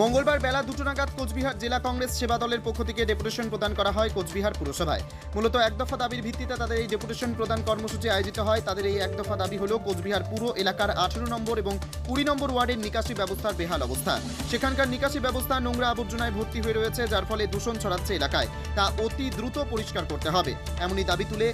মঙ্গলবার বেলা দুটো নাগাদ কোচবিহার জেলা কংগ্রেস সেবা দলের পক্ষ থেকে ডেপুটেশন প্রদান করা হয় কোচবিহার পুরসভায়। মূলত এক দফা দাবির ভিত্তিতে তাদের এই ডেপুটেশন প্রদান কর্মসূচি আয়োজিত হয়। তাদের এই এক দফা দাবি হল কোচবিহার পুরো এলাকার আঠেরো নম্বর এবং কুড়ি নম্বর ওয়ার্ডের নিকাশি ব্যবস্থার বেহাল অবস্থা। সেখানকার নিকাশি ব্যবস্থা নোংরা আবর্জনায় ভর্তি হয়ে রয়েছে, যার ফলে দূষণ ছড়াচ্ছে এলাকায়। তা অতি দ্রুত পরিষ্কার করতে হবে। এমনই দাবি তুলে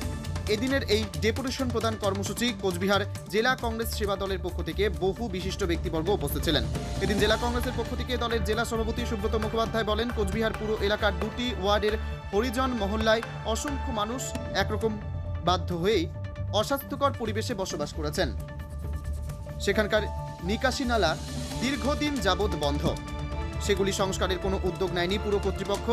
এদিনের এই ডেপুটেশন প্রদান কর্মসূচি কোচবিহার জেলা কংগ্রেস সেবা দলের পক্ষ থেকে বহু বিশিষ্ট ব্যক্তিবর্গ উপস্থিত ছিলেন। এদিন জেলা কংগ্রেসের পক্ষ থেকে দলের জেলা সভাপতি সুব্রত মুখোপাধ্যায় বলেন, কোচবিহার পুরো এলাকার দুটি ওয়ার্ডের হরিজন মহল্লায় অসংখ্য মানুষ একরকম বাধ্য হয়েই অস্বাস্থ্যকর পরিবেশে বসবাস করেছেন। সেখানকার নিকাশি নালা দীর্ঘদিন যাবৎ বন্ধ। সেগুলি সংস্কারের কোনো উদ্যোগ নেয়নি পুরো কর্তৃপক্ষ।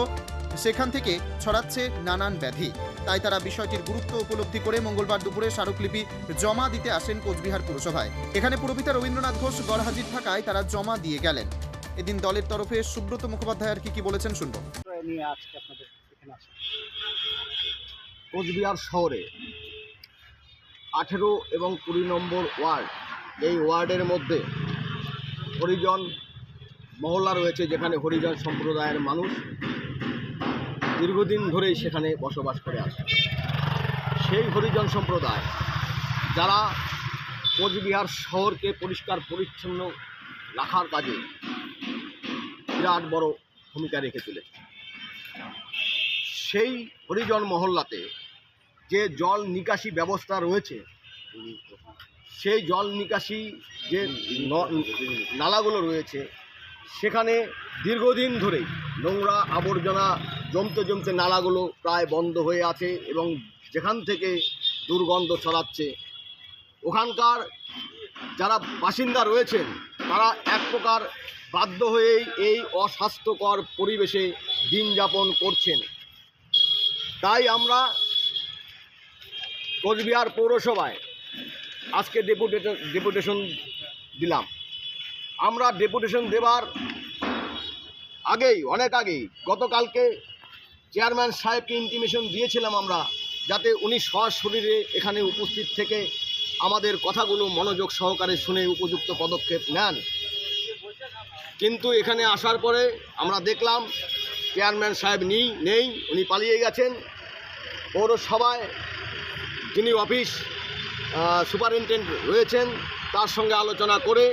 সেখান থেকে ছড়াচ্ছে নানান ব্যাধি। তাই তারা বিষয়টির গুরুত্ব উপলব্ধি করে মঙ্গলবার দুপুরে স্মারকলিপি জমা দিতে আসেন কোচবিহার পুরসভায়। এখানে পুরপিতা রবীন্দ্রনাথ ঘোষ গড় হাজির থাকায় তারা জমা দিয়ে গেলেন। এদিন দলের তরফে সুব্রত মুখোপাধ্যায় আর কি কি বলেছেন শুনব। কোচবিহার শহরে আঠেরো এবং কুড়ি নম্বর ওয়ার্ড, এই ওয়ার্ডের মধ্যে হরিজন মহল্লা রয়েছে যেখানে হরিজন সম্প্রদায়ের মানুষ দীর্ঘদিন ধরেই সেখানে বসবাস করে আসে। সেই হরিজন সম্প্রদায়, যারা কোচবিহার শহরকে পরিষ্কার পরিচ্ছন্ন রাখার কাজে বিরাট বড় ভূমিকা রেখে চলেছে। সেই হরিজন মহল্লাতে যে জল নিকাশি ব্যবস্থা রয়েছে, সেই জল নিকাশি যে নালাগুলো রয়েছে, সেখানে দীর্ঘদিন ধরেই নোংরা আবর্জনা জমতে জমতে নালাগুলো প্রায় বন্ধ হয়ে আছে এবং যেখান থেকে দুর্গন্ধ ছড়াচ্ছে, ওখানকার যারা বাসিন্দা রয়েছেন, তারা এক প্রকার বাধ্য হয়েই এই অস্বাস্থ্যকর পরিবেশে দিন যাপন করছেন। তাই আমরা কোচবিহার পৌরসভায় আজকে ডেপুটেশন ডেপুটেশন দিলাম। আমরা ডেপুটেশন দেবার আগেই, অনেক আগেই, গতকালকে চেয়ারম্যান সাহেবকে ইন্টিমেশন দিয়েছিলাম আমরা, যাতে উনি সশরীরে এখানে উপস্থিত থেকে আমাদের কথাগুলো মনোযোগ সহকারে শুনে উপযুক্ত পদক্ষেপ নেন। কিন্তু এখানে আসার পরে আমরা দেখলাম, চেয়ারম্যান সাহেব নেই নেই, উনি পালিয়ে গেছেন। পৌরসভায় যিনি অফিস সুপারিনটেন্ডেন্ট রয়েছেন, তার সঙ্গে আলোচনা করে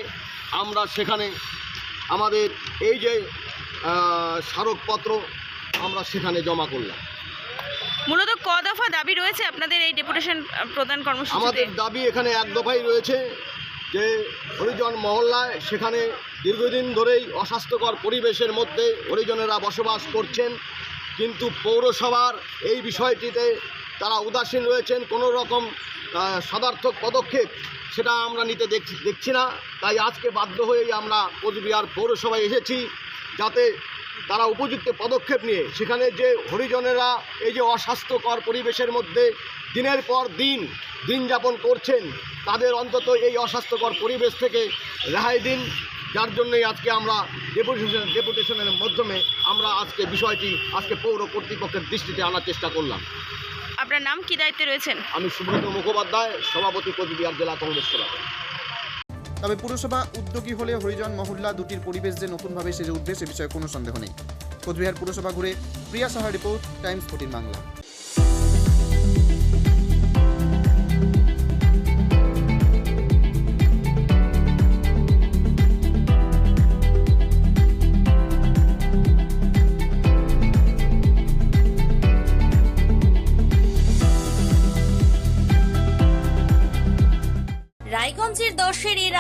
আমরা সেখানে আমাদের এই যে স্মারকপত্র আমরা সেখানে জমা করলাম। মূলত ক দফা দাবি রয়েছে আপনাদের এই ডেপুটেশন প্রদান কর্মসূচিতে? আমাদের দাবি এখানে এক দফাই রয়েছে যে হরিজন মহল্লায় সেখানে দীর্ঘদিন ধরেই অস্বাস্থ্যকর পরিবেশের মধ্যে হরিজনেরা বসবাস করছেন। কিন্তু পৌরসভার এই বিষয়টিতে তারা উদাসীন রয়েছেন কোনো রকম সদার্থক পদক্ষেপ সেটা আমরা নিতে দেখছি দেখছি না। তাই আজকে বাধ্য হয়েই আমরা কোচবিহার পৌরসভায় এসেছি যাতে তারা উপযুক্ত পদক্ষেপ নিয়ে সেখানে যে হরিজনেরা এই যে অস্বাস্থ্যকর পরিবেশের মধ্যে দিনের পর দিন দিন যাপন করছেন তাদের অন্তত এই অস্বাস্থ্যকর পরিবেশ থেকে রেহাই দিন। যার জন্যই আজকে আমরা ডেপুটেশন ডেপুটেশনের মাধ্যমে আমরা আজকে বিষয়টি আজকে পৌর কর্তৃপক্ষের দৃষ্টিতে আনার চেষ্টা করলাম। আপনার নাম কি দায়িত্বে রয়েছেন? আমি সুব্রত মুখোপাধ্যায় সভাপতি কোচবিহার জেলা কংগ্রেস সভাপতি। তবে পুরসভা উদ্যোগী হলে হরিজন মহল্লা দুটির পরিবেশ যে নতুনভাবে সেজে উঠবে সে বিষয়ে কোনো সন্দেহ নেই। কোচবিহার পুরসভা ঘুরে Priya Saha report, Times fourteen Bangla.